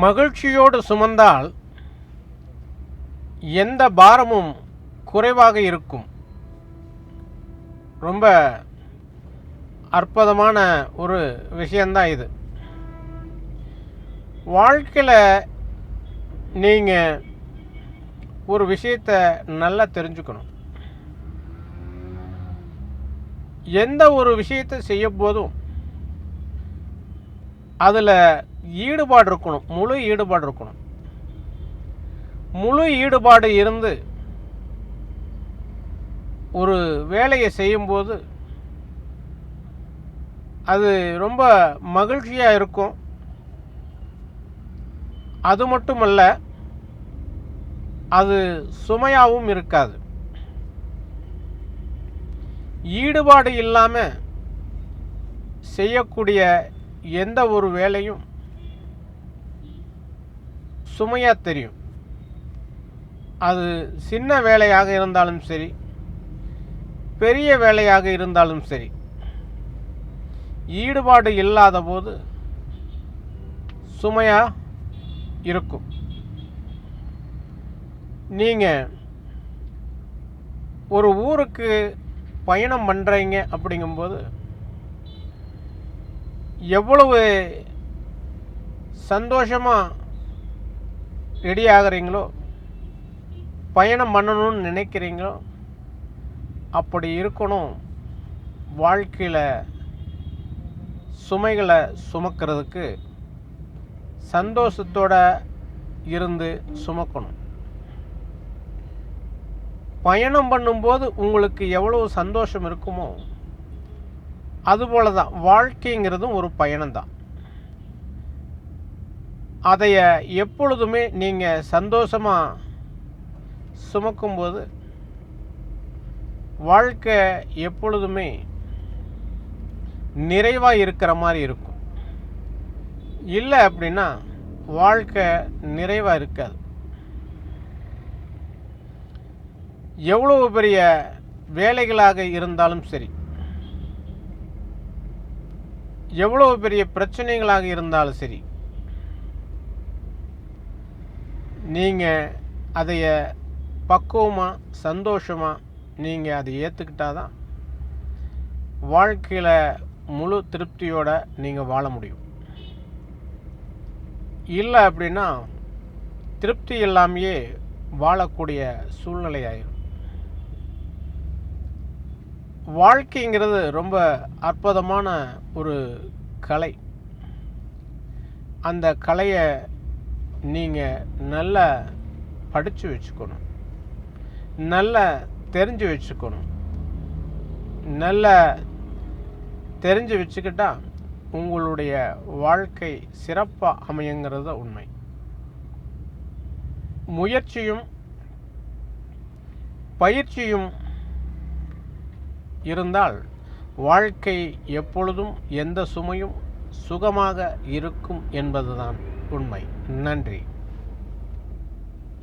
மகிழ்ச்சியோடு சுமந்தால் எந்த பாரமும் குறைவாக இருக்கும். ரொம்ப அற்புதமான ஒரு விஷயந்தான் இது. வாழ்க்கையில் நீங்கள் ஒரு விஷயத்தை நல்லா தெரிஞ்சுக்கணும். எந்த ஒரு விஷயத்தை செய்யும் போதும் அதில் ஈடுபாடு இருக்கணும் முழு ஈடுபாடு இருக்கணும் முழு ஈடுபாடு இருந்து ஒரு வேலையை செய்யும்போது அது ரொம்ப மகிழ்ச்சியாக இருக்கும். அது மட்டுமல்ல அது சுமையாகவும் இருக்காது. ஈடுபாடு இல்லாமல் செய்யக்கூடிய எந்த ஒரு வேலையும் சுமையாக தெரியும். அது சின்ன வேலையாக இருந்தாலும் சரி பெரிய வேலையாக இருந்தாலும் சரி ஈடுபாடு இல்லாத போது சுமையாக இருக்கும். நீங்கள் ஒரு ஊருக்கு பயணம் பண்ணுறீங்க அப்படிங்கும்போது எவ்வளவு சந்தோஷமாக ரெடி ஆகிறீங்களோ பயணம் பண்ணணும்னு நினைக்கிறீங்களோ? அப்படி இருக்கணும். வாழ்க்கையில் சுமைகளை சுமக்கிறதுக்கு சந்தோஷத்தோட இருந்து சுமக்கணும். பயணம் பண்ணும்போது உங்களுக்கு எவ்வளவு சந்தோஷம் இருக்குமோ அதுபோல தான் வாழ்க்கைங்கிறதும் ஒரு பயணம்தான். அதைய எப்பொழுதுமே நீங்கள் சந்தோஷமாக சுமக்கும்போது வாழ்க்கை எப்பொழுதுமே நிறைவாக இருக்கிற மாதிரி இருக்கும். இல்லை அப்படின்னா வாழ்க்கை நிறைவாக இருக்காது. எவ்வளவு பெரிய வேலைகளாக இருந்தாலும் சரி எவ்வளவு பெரிய பிரச்சனைகளாக இருந்தாலும் சரி நீங்கள் அதைய பக்குவமாக சந்தோஷமாக நீங்கள் அதை ஏற்றுக்கிட்டாதான் வாழ்க்கையில் முழு திருப்தியோட நீங்கள் வாழ முடியும். இல்லை அப்படின்னா திருப்தி இல்லாமையே வாழக்கூடிய சூழ்நிலை ஆயிரும். வாழ்க்கைங்கிறது ரொம்ப அற்புதமான ஒரு கலை. அந்த கலையை நீங்கள் நல்லா படித்து வச்சுக்கணும். நல்லா தெரிஞ்சு வச்சுக்கணும். நல்லா தெரிஞ்சு வச்சுக்கிட்டா உங்களுடைய வாழ்க்கை சிறப்பாக அமையுங்கிறது உண்மை. முயற்சியும் பயிற்சியும் இருந்தால் வாழ்க்கை எப்பொழுதும் எந்த சுமையும் சுகமாக இருக்கும் என்பதுதான். உண்மை. நன்றி.